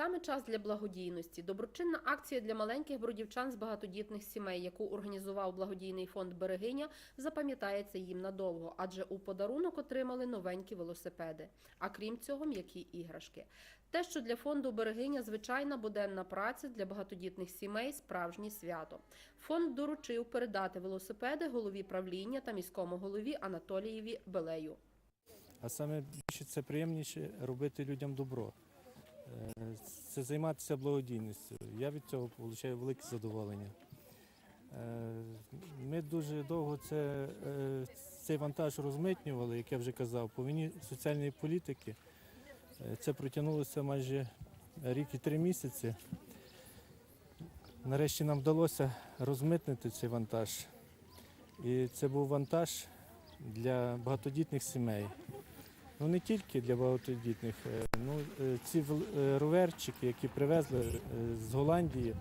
Саме час для благодійності. Доброчинна акція для маленьких бродівчан з багатодітних сімей, яку організував благодійний фонд Берегиня, запам'ятається їм надовго, адже у подарунок отримали новенькі велосипеди. А крім цього, м'які іграшки. Те, що для фонду Берегиня звичайна буденна праця для багатодітних сімей справжнє свято. Фонд доручив передати велосипеди голові правління та міському голові Анатолієві Белею. А саме більше це приємніше робити людям добро. Е, Це займатися благодійністю. Я від цього отримую велике задоволення. Е, Ми дуже довго це, е, цей вантаж розмитнювали, як я вже казав, по вині соціальної політики. Це протягнулося майже рік і три місяці. Нарешті нам вдалося розмитнити цей вантаж. І це був вантаж для багатодітних сімей. Ну не тільки для багатодітних. е, Ну, е, ці е, роверчики, які привезли з Голландії,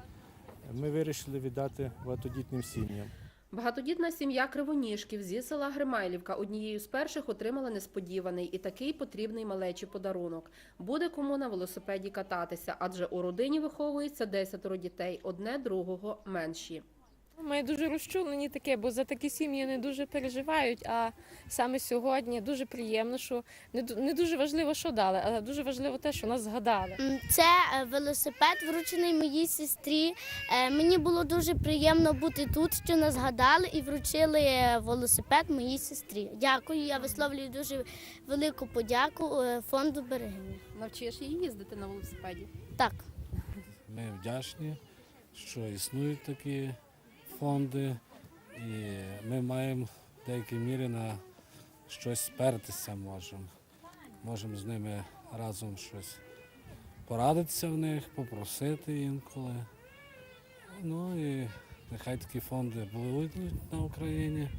ми вирішили віддати багатодітним сім'ям. Багатодітна сім'я Кривоніжків зі села Гримайлівка однією з перших отримала несподіваний і такий потрібний малечі подарунок. Буде кому на велосипеді кататися, адже у родині виховується десятеро дітей, одне другого менші. Ми дуже розчулені таке, бо за такі сім'ї не дуже переживають. А саме сьогодні дуже приємно, що не, не дуже важливо, що дали, але дуже важливо те, що нас згадали. Це е, велосипед, вручений моїй сестрі. Е, Мені було дуже приємно бути тут, що нас згадали і вручили е, велосипед моїй сестрі. Дякую. Я висловлюю дуже велику подяку фонду берегиня. Навчиш її їздити на велосипеді. Так. Ми вдячні, що існують такі фонди, і ми маємо в деякій мірі на щось спертися можемо. Можемо з ними разом щось порадитися в них, попросити інколи. Ну і нехай такі фонди були на Україні.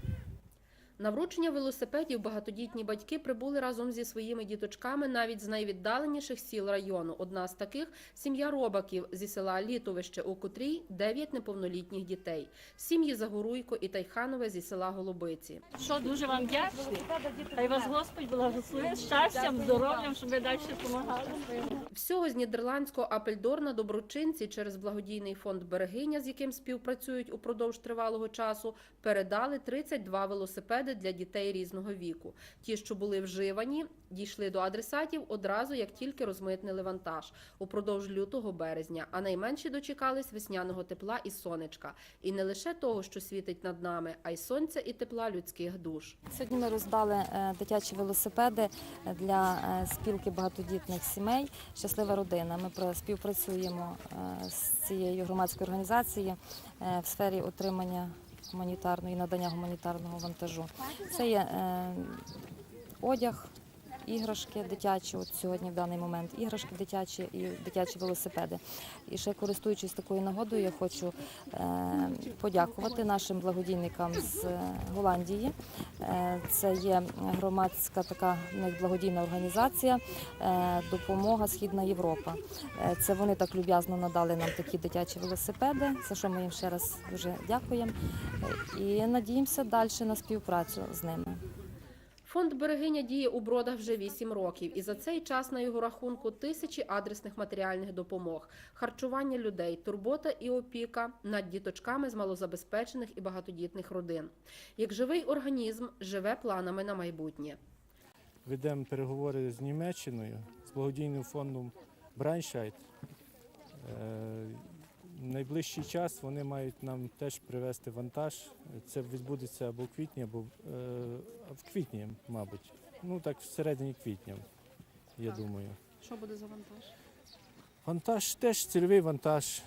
На вручення велосипедів багатодітні батьки прибули разом зі своїми діточками навіть з найвіддаленіших сіл району. Одна з таких сім'я Робаків зі села Літовище, у котрій дев'ять неповнолітніх дітей. Сім'ї Загоруйко і Тайханове зі села Голубиці. Що дуже вам вдячні. Хай вас Господь благословить щастям, здоров'ям, щоб ви далі допомагали. Всього з нідерландського Апельдорна доброчинці через благодійний фонд Берегиня, з яким співпрацюють упродовж тривалого часу, передали 32 велосипеди для дітей різного віку. Ті, що були вживані, дійшли до адресатів одразу, як тільки розмитнили вантаж упродовж лютого березня. А найменші дочекались весняного тепла і сонечка. І не лише того, що світить над нами, а й сонця і тепла людських душ. Сьогодні ми роздали е, дитячі велосипеди для е, спілки багатодітних сімей Щаслива родина. Ми співпрацюємо е, з цією громадською організацією е, в сфері отримання гуманітарної надання гуманітарного вантажу. Це є е, одяг. Іграшки дитячі, от сьогодні в даний момент іграшки дитячі і дитячі велосипеди. І ще користуючись такою нагодою, я хочу е, подякувати нашим благодійникам з е, Голландії. Е, Це є громадська така благодійна організація Допомога Східна Європа. Це вони так люб'язно надали нам такі дитячі велосипеди. За що ми їм ще раз дуже дякуємо. І надіємося далі на співпрацю з ними. Фонд Берегиня діє у бродах вже 8 років, і за цей час на його рахунку тисячі адресних матеріальних допомог, харчування людей, турбота і опіка над діточками з малозабезпечених і багатодітних родин. Як живий організм живе планами на майбутнє. Ведемо переговори з Німеччиною, з благодійним фондом Браншайт. Найближчий час вони мають нам теж привезти вантаж. Це відбудеться або в квітні, або е, в квітні, мабуть. Ну так, всередині квітня, я думаю. Що буде за вантаж? Вантаж теж цільовий вантаж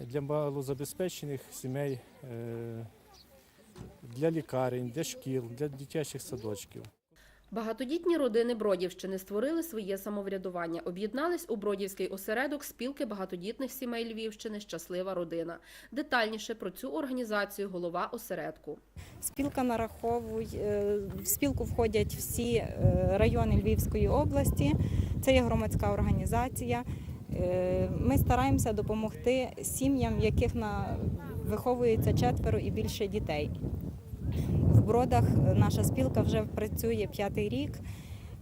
для малозабезпечених сімей, е, для лікарень, для шкіл, для дитячих садочків. Багатодітні родини Бродівщини створили своє самоврядування, об'єднались у Бродівський осередок спілки багатодітних сімей Львівщини Щаслива родина. Детальніше про цю організацію голова осередку. Спілка нараховує, е, в спілку входять всі е, райони Львівської області. Це є громадська організація. Е, Ми стараємося допомогти сім'ям, в яких виховується четверо і більше дітей. Бродах наша спілка вже працює п'ятий рік.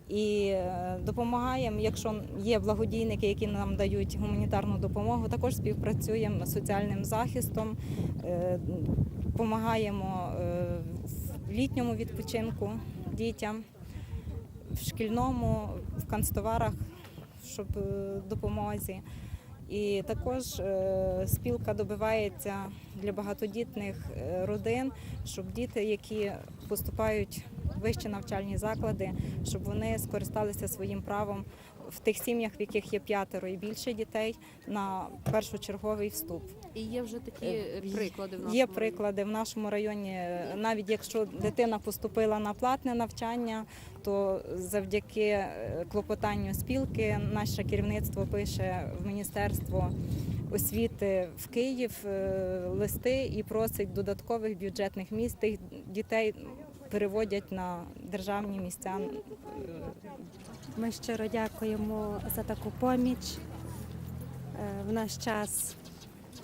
І е, допомагаємо, якщо є благодійники, які нам дають гуманітарну допомогу, також співпрацюємо з соціальним захистом, е, допомагаємо е, в літньому відпочинку дітям, в шкільному, в канцтоварах, щоб допомозі. І також е, спілка добивається для багатодітних е, родин, щоб діти, які поступають вищі навчальні заклади, щоб вони скористалися своїм правом в тих сім'ях, в яких є п'ятеро і більше дітей, на першочерговий вступ. І є вже такі Е, приклади в нашому Є приклади в нашому районі. Навіть якщо дитина поступила на платне навчання, то завдяки е, клопотанню спілки наше керівництво пише в міністерство освіти в Київ е, листи і просить додаткових бюджетних місць. Тих дітей переводять на державні місця. Ми щиро дякуємо за таку поміч. Е, В наш час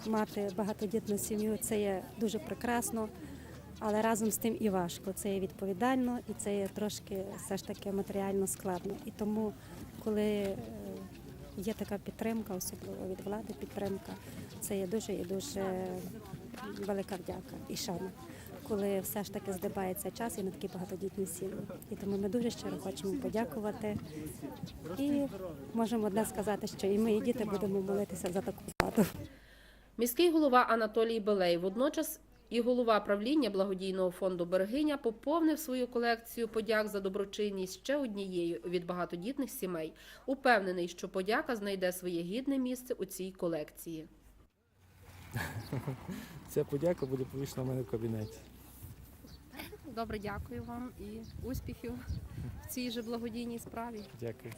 мати багатодітну сім'ю це є дуже прекрасно, але разом з тим і важко. Це є відповідально і це є трошки все ж таки матеріально складно. І тому, коли е, є така підтримка, особливо від влади підтримка, це є дуже і дуже велика вдяка і шана. Коли все ж таки здибається час і на такі багатодітні сім'ї. І тому ми дуже щиро хочемо подякувати і можемо одне сказати, що і ми, і діти будемо молитися за таку владу. Міський голова Анатолій Белей, водночас і голова правління благодійного фонду Берегиня поповнив свою колекцію подяк за доброчинність ще однією від багатодітних сімей. Упевнений, що подяка знайде своє гідне місце у цій колекції. Ця подяка буде повішена в мене в кабінеті. Добре, дякую вам і успіхів в цій же благодійній справі. Дякую.